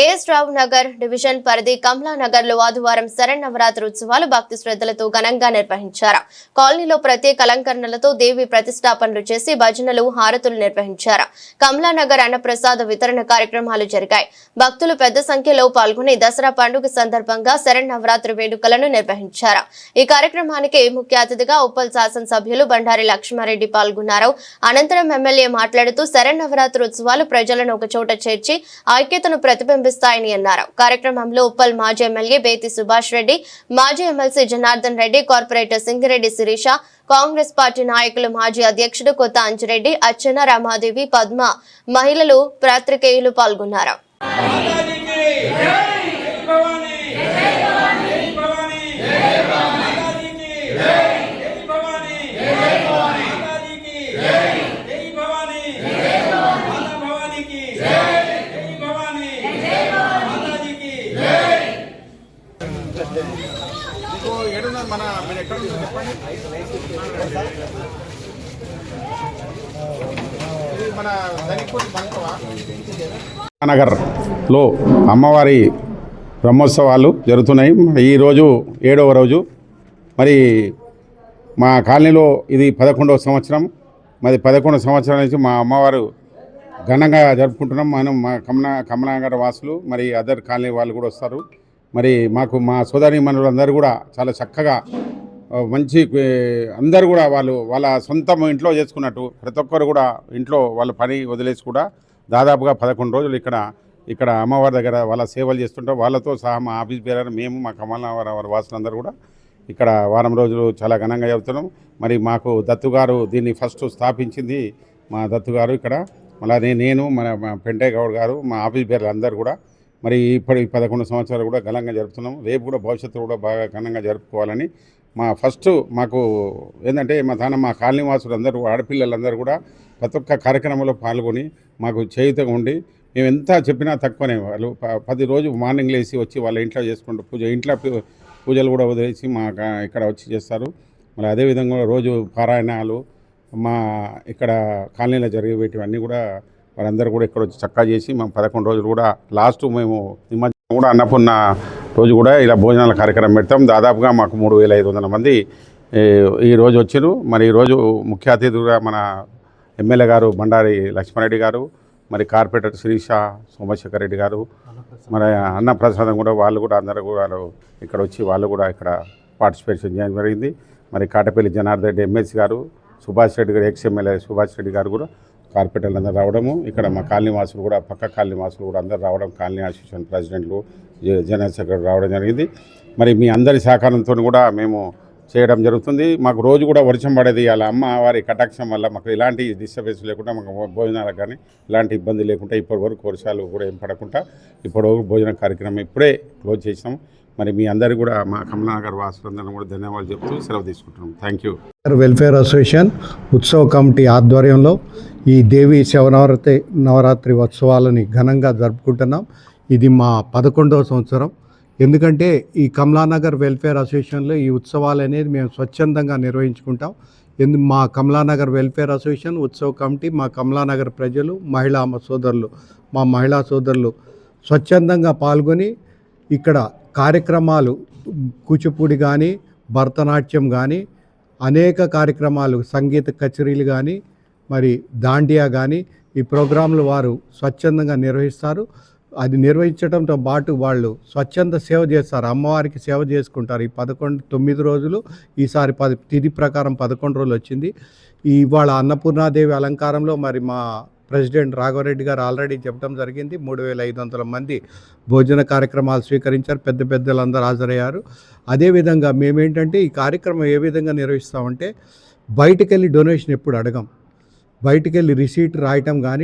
As రావు Nagar division పరిధి కమలానగర్లో ఆదివారం శరన్నవరాత్రి ఉత్సవాలు భక్తి శ్రద్ధలతో ఘనంగా నిర్వహించారు. కాలనీలో ప్రత్యేక అలంకరణలతో దేవి ప్రతిష్టాపనలు చేసి భజనలు హారతులు నిర్వహించారు. కమలానగర్ అన్నప్రసాద వితరణ కార్యక్రమాలు జరిగాయి. భక్తులు పెద్ద సంఖ్యలో పాల్గొని దసరా పండుగ సందర్భంగా శరన్నవరాత్రి వేడుకలను నిర్వహించారు. ఈ కార్యక్రమానికి ముఖ్య అతిథిగా ఉప్పల్ శాసనసభ్యులు బండారి లక్ష్మారెడ్డి పాల్గొన్నారు. అనంతరం ఎమ్మెల్యే మాట్లాడుతూ శరన్నవరాత్రి ఉత్సవాలు ప్రజలను ఒకచోట చేర్చి ఐక్యతను ప్రతిబింబిస్తాయని అన్నారు. కార్యక్రమంలో ఉప్పల్ మాజీ ఎమ్మెల్యే బేతి సుభాష్ రెడ్డి మాజీ MLC Janardhan Reddy corporator Singireddy Sirisha Congress party నాయకులు మాజీ అధ్యక్షుడు కొత్త అంజిరెడ్డి అర్చన రమాదేవి పద్మ మహిళలు పాత్రికేయులు పాల్గొన్నారు. ఏడున్నది ఎక్కడ ఉందో చెప్పండి మన ధనికోటి నగర్లో అమ్మవారి బ్రహ్మోత్సవాలు జరుగుతున్నాయి. ఈరోజు ఏడవ రోజు. మరి మా కాలనీలో ఇది పదకొండవ సంవత్సరం. మరి పదకొండవ సంవత్సరం నుంచి మా అమ్మవారు ఘనంగా జరుపుకుంటున్నాం. మనం మా కమనా కమలానగర్ వాసులు మరి అదర్ కాలనీ వాళ్ళు కూడా వస్తారు. మరి మాకు మా సోదరి మనులందరూ కూడా చాలా చక్కగా మంచి అందరు కూడా వాళ్ళు వాళ్ళ సొంత ఇంట్లో చేసుకున్నట్టు ప్రతి ఒక్కరు కూడా ఇంట్లో వాళ్ళ పని వదిలేసి కూడా దాదాపుగా పదకొండు రోజులు ఇక్కడ ఇక్కడ అమ్మవారి దగ్గర వాళ్ళ సేవలు చేస్తుంటారు. వాళ్ళతో సహా మా ఆఫీస్ పేరు మేము మా కమలావరం వాసులందరూ కూడా ఇక్కడ వారం రోజులు చాలా ఘనంగా చెబుతున్నాం మరి మాకు దత్తు గారు దీన్ని ఫస్ట్ స్థాపించింది మా దత్తు గారు ఇక్కడ. మళ్ళీ నేను మన మా పెంటయ్య గౌడ్ గారు మా ఆఫీస్ పేర్లు అందరూ కూడా మరి ఇప్పటి పదకొండు సంవత్సరాలు కూడా ఘనంగా జరుపుతున్నాం. రేపు కూడా భవిష్యత్తు కూడా బాగా ఘనంగా జరుపుకోవాలని మా ఫస్ట్ మాకు ఏంటంటే మా తాన మా కాలనీవాసులు అందరూ ఆడపిల్లలందరూ కూడా ప్రతి ఒక్క కార్యక్రమంలో పాల్గొని మాకు చేయుతగా ఉండి మేము ఎంత చెప్పినా తక్కువనే. వాళ్ళు పది రోజు మార్నింగ్ లేచి వచ్చి వాళ్ళ ఇంట్లో చేసుకుంటూ పూజ ఇంట్లో పూ- పూజలు కూడా వదిలేసి మా ఇక్కడ వచ్చి చేస్తారు. మరి అదేవిధంగా రోజు పారాయణాలు మా ఇక్కడ కాలనీలో జరిగేటివన్నీ కూడా వారందరూ కూడా ఇక్కడ వచ్చి చక్కా చేసి మేము పదకొండు రోజులు కూడా లాస్ట్ మేము నిమజ్జనం కూడా అన్నపూర్ణ రోజు కూడా ఇలా భోజనాల కార్యక్రమం పెడతాం. దాదాపుగా మాకు మూడు వేల ఐదు వందల మంది ఈరోజు ఈ రోజు వచ్చారు మరి ఈరోజు ముఖ్య అతిథులుగా మన ఎమ్మెల్యే గారు బండారి లక్ష్మారెడ్డి గారు మరి కార్పొరేటర్ శిరీష సోమశేఖర్ రెడ్డి గారు మరి అన్నప్రసాదం కూడా వాళ్ళు కూడా అందరూ కూడా ఇక్కడ వచ్చి వాళ్ళు కూడా ఇక్కడ పార్టిసిపేషన్ చేయడం జరిగింది. మరి కాటపల్లి జనార్దన్ రెడ్డి ఎమ్మెల్సీ గారు సుభాష్ రెడ్డి గారు ఎక్స్ ఎమ్మెల్యే సుభాష్ రెడ్డి గారు కూడా కార్పొరేటర్లు అందరూ రావడము. ఇక్కడ మా కాలనీ వాసులు కూడా పక్క కాలనీ వాసులు కూడా అందరూ రావడం కాలనీ అసోసియేషన్ ప్రెసిడెంట్లు జ- జనరల్ సెక్రటరీ రావడం జరిగింది. మరి మీ అందరి సహకారంతో కూడా మేము చేయడం జరుగుతుంది. మాకు రోజు కూడా వర్షం పడేది అలా అమ్మ వారి కటాక్షం వల్ల మాకు ఎలాంటి డిస్టర్బెన్స్ లేకుండా మాకు భోజనాలకు కానీ ఎలాంటి ఇబ్బంది లేకుండా ఇప్పటి వరకు వర్షాలు కూడా ఏం పడకుండా ఇప్పటి వరకు భోజన కార్యక్రమం ఇప్పుడే క్లోజ్ చేసాము మరి మీ అందరు కూడా మా కమలానగర్ వాసులందరూ కూడా ధన్యవాదాలు చెప్తూ సెలవు తీసుకుంటున్నాం. థ్యాంక్ యూ వెల్ఫేర్ అసోసియేషన్ ఉత్సవ కమిటీ ఆధ్వర్యంలో ఈ దేవి శివనవరాత్రి నవరాత్రి ఉత్సవాలని ఘనంగా జరుపుకుంటున్నాం. ఇది మా పదకొండవ సంవత్సరం. ఎందుకంటే ఈ కమలానగర్ వెల్ఫేర్ అసోసియేషన్లో ఈ ఉత్సవాలు అనేది మేము స్వచ్ఛందంగా నిర్వహించుకుంటాం. ఎందు మా కమలానగర్ వెల్ఫేర్ అసోసియేషన్ ఉత్సవ కమిటీ మా కమలానగర్ ప్రజలు మహిళా సోదరులు మా మహిళా సోదరులు స్వచ్ఛందంగా పాల్గొని ఇక్కడ కార్యక్రమాలు కూచిపూడి కానీ భరతనాట్యం కానీ అనేక కార్యక్రమాలు సంగీత కచేరీలు కానీ మరి దాండియా కానీ ఈ ప్రోగ్రాంలు వారు స్వచ్ఛందంగా నిర్వహిస్తారు. అది నిర్వహించడంతో పాటు వాళ్ళు స్వచ్ఛంద సేవ చేస్తారు. అమ్మవారికి సేవ చేసుకుంటారు. ఈ పదకొండు తొమ్మిది రోజులు ఈసారి పది తిథి ప్రకారం పదకొండు రోజులు వచ్చింది. ఇవాళ అన్నపూర్ణాదేవి అలంకారంలో మరి మా ప్రెసిడెంట్ రాఘవరెడ్డి గారు ఆల్రెడీ చెప్పడం జరిగింది. మూడు వేల ఐదు వందల మంది భోజన కార్యక్రమాలు స్వీకరించారు. పెద్ద పెద్దలందరూ హాజరయ్యారు. అదేవిధంగా మేమేంటంటే ఈ కార్యక్రమం ఏ విధంగా నిర్వహిస్తామంటే బయటకెళ్ళి డొనేషన్ ఎప్పుడు అడగం. బయటకెళ్ళి రిసీట్ రాయటం కానీ